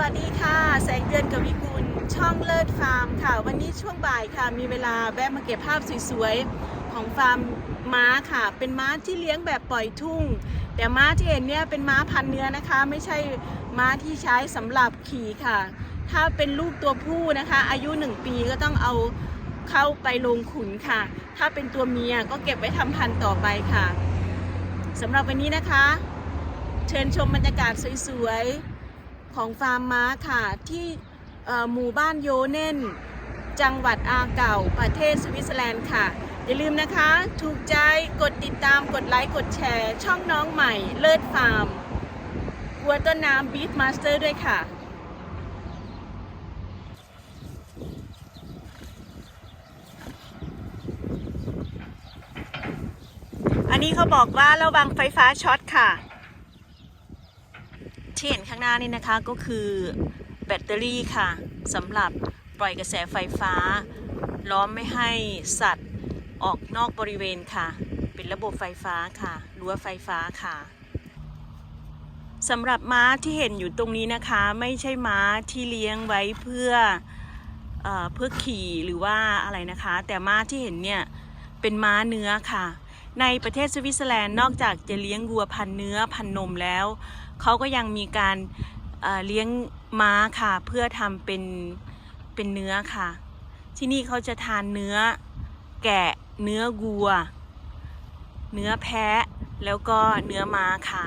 วัสดีค่ะ แสงเดือนกับวิกุลช่องเลิศฟาร์มค่ะ วันนี้ช่วงบ่ายค่ะ มีเวลาแวะมาเก็บภาพสวยๆ ของฟาร์มม้าค่ะ เป็นม้าที่เลี้ยงแบบปล่อยทุ่ง แต่ม้าที่เห็นเนี่ยเป็นม้าพันเนื้อนะคะ ไม่ใช่ม้าที่ใช้สำหรับขี่ค่ะ ถ้าเป็นลูกตัวผู้นะคะ อายุ 1 ปีก็ต้องเอาเข้าไปลงขุนค่ะ ถ้าเป็นตัวเมียก็เก็บไว้ทำพันธุ์ต่อไปค่ะสำหรับวันนี้นะคะ เชิญชมบรรยากาศสวยๆ ของฟาร์มม้าค่ะ ที่หมู่บ้านโยเนนจังหวัดอาเก่า ประเทศสวิตเซอร์แลนด์ค่ะ อย่าลืมนะคะ ถูกใจกดติดตามกดไลค์ กดแชร์ ช่องน้องใหม่เลิศฟาร์มวัวต้นน้ำบีทมาสเตอร์ด้วยค่ะอันนี้เขาบอกว่าระวังไฟฟ้าช็อตค่ะ ที่เห็นข้างหน้านี่นะคะก็คือแบตเตอรี่ค่ะสำหรับปล่อยกระแสไฟฟ้า ล้อมไม่ให้สัตว์ออกนอกบริเวณค่ะ เป็นระบบไฟฟ้าค่ะรั้วไฟฟ้าค่ะสำหรับม้าที่เห็นอยู่ตรงนี้นะคะ ไม่ใช่ม้าที่เลี้ยงไว้เพื่อเออเพื่อขี่หรือว่าอะไรนะคะ แต่ม้าที่เห็นเนี่ยเป็นม้าเนื้อค่ะ ในประเทศสวิตเซอร์แลนด์นอกจากจะเลี้ยงวัวพันเนื้อพันนมแล้ว เขาก็ยังมีการเอ่อเลี้ยงม้าค่ะ เพื่อทำเป็นเป็นเนื้อค่ะ ที่นี่เขาจะทานเนื้อแกะเนื้อวัว เนื้อแพะแล้วก็เนื้อม้าค่ะ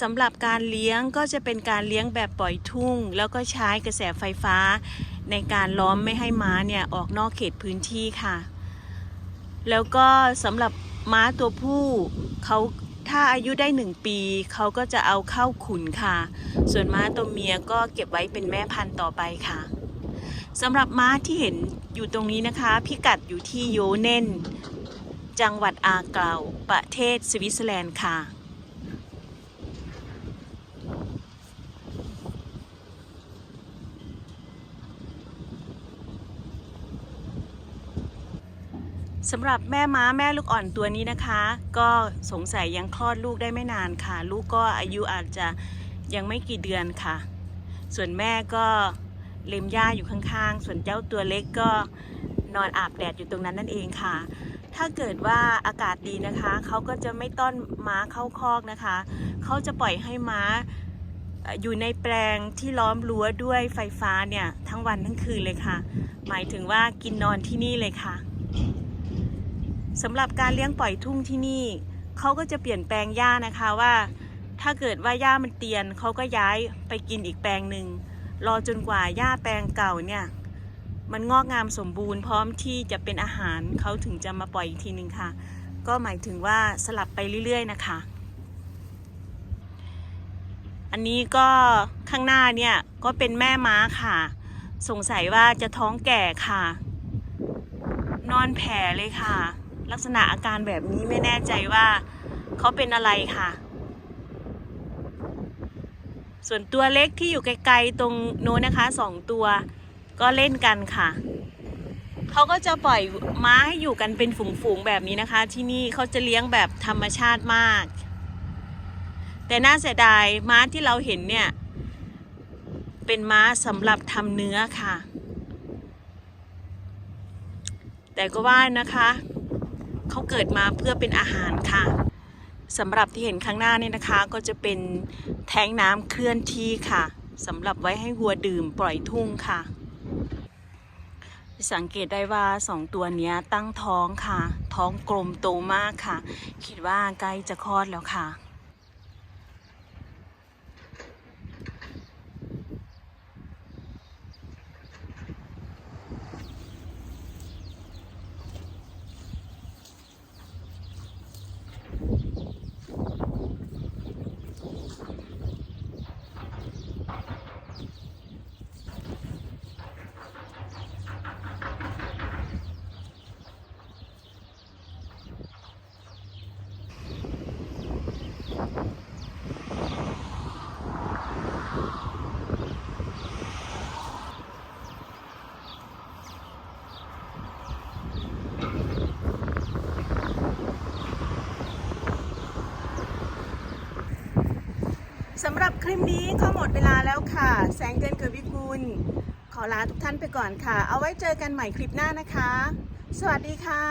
สำหรับการเลี้ยงก็จะเป็นการเลี้ยงแบบปล่อยทุ่ง แล้วก็ใช้กระแสไฟฟ้า ในการล้อมไม่ให้ม้าเนี่ยออกนอกเขตพื้นที่ค่ะ แล้วก็สำหรับม้าตัวผู้เขาถ้าอายุได้หนึ่งปีเขาก็จะเอาเข้าขุนค่ะ ส่วนม้าตัวเมียก็เก็บไว้เป็นแม่พันธุ์ต่อไปค่ะสำหรับม้าที่เห็นอยู่ตรงนี้นะคะ พิกัดอยู่ที่โยเนนจังหวัดอาเกาประเทศสวิตเซอร์แลนด์ค่ะ สำหรับแม่ม้าแม่ลูกอ่อนตัวนี้นะคะ ก็สงสัยยังคลอดลูกได้ไม่นานค่ะ ลูกก็อายุอาจจะยังไม่กี่เดือนค่ะ ส่วนแม่ก็เล็มหญ้าอยู่ข้างๆ ส่วนเจ้าตัวเล็กก็นอนอาบแดดอยู่ตรงนั้นนั่นเองค่ะ ถ้าเกิดว่าอากาศดีนะคะ เขาก็จะไม่ต้อนม้าเข้าคอกนะคะ เขาจะปล่อยให้ม้าอยู่ในแปลงที่ล้อมรั้วด้วยไฟฟ้าเนี่ยทั้งวันทั้งคืนเลยค่ะ หมายถึงว่ากินนอนที่นี่เลยค่ะ สำหรับการเลี้ยงปล่อยทุ่งที่นี่เขาก็จะเปลี่ยนแปลงหญ้านะคะว่า ถ้าเกิดว่าหญ้ามันเตียนเขาก็ย้ายไปกินอีกแปลงหนึ่งรอจนกว่าหญ้าแปลงเก่าเนี่ยมันงอกงามสมบูรณ์พร้อมที่จะเป็นอาหารเขาถึงจะมาปล่อยอีกทีหนึ่งค่ะ ก็หมายถึงว่าสลับไปเรื่อย ๆ นะคะ อันนี้ก็ข้างหน้าเนี่ยก็เป็นแม่ม้าค่ะ สงสัยว่าจะท้องแก่ค่ะ นอนแผ่เลยค่ะ ลักษณะอาการแบบนี้ไม่แน่ใจว่าเขาเป็นอะไรค่ะ ส่วนตัวเล็กที่อยู่ไกลๆตรงโน้นนะคะสองตัวก็เล่นกันค่ะ เขาก็จะปล่อยม้าให้อยู่กันเป็นฝูงๆแบบนี้นะคะ ที่นี่เขาจะเลี้ยงแบบธรรมชาติมาก แต่น่าเสียดายม้าที่เราเห็นเนี่ยเป็นม้าสำหรับทำเนื้อค่ะ แต่ก็ว่านะคะ เขาเกิดมาเพื่อเป็นอาหารค่ะสำหรับที่เห็นข้างหน้านี่นะคะ ก็จะเป็นแท้งน้ำเคลื่อนที่ค่ะสำหรับไว้ให้วัวดื่มปล่อยทุ่งค่ะ สังเกตได้ว่าสองตัวนี้ตั้งท้องค่ะ ท้องกลมโตมากค่ะ คิดว่าใกล้จะคลอดแล้วค่ะ สำหรับคลิปนี้ก็หมดเวลาแล้วค่ะ แสงเดินเกิดวิคุณขอลาทุกท่านไปก่อนค่ะ เอาไว้เจอกันใหม่คลิปหน้านะคะ สวัสดีค่ะ